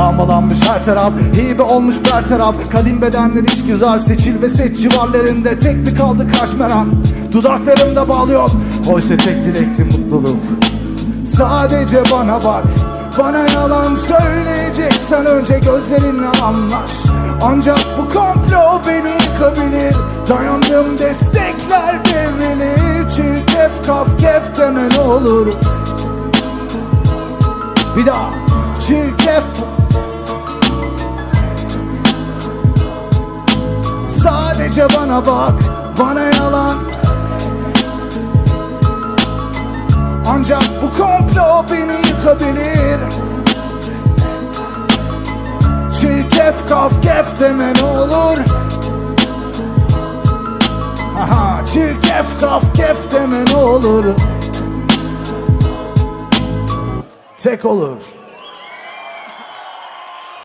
Yağmalanmış her taraf Hibe olmuş bir taraf. Kadim bedenler iş güzel Seçil ve seç civarlarında. Tek mi kaldı kaşmeran Dudaklarımda bağlıyor. Oysa tek dilekti mutluluk. Sadece bana bak. Bana yalan söyleyeceksen Önce gözlerinle anlaş. Ancak bu komplo beni yıkabilir. Dayandım destekler devrilir. Çirkef kaf kef deme ne olur. Bir daha Çirkef Sadece bana bak Bana yalan. Ancak bu komplo beni yıkabilir. Çirkef kaf kef deme ne olur. Aha, çirkef kaf kef deme ne olur. Tek olur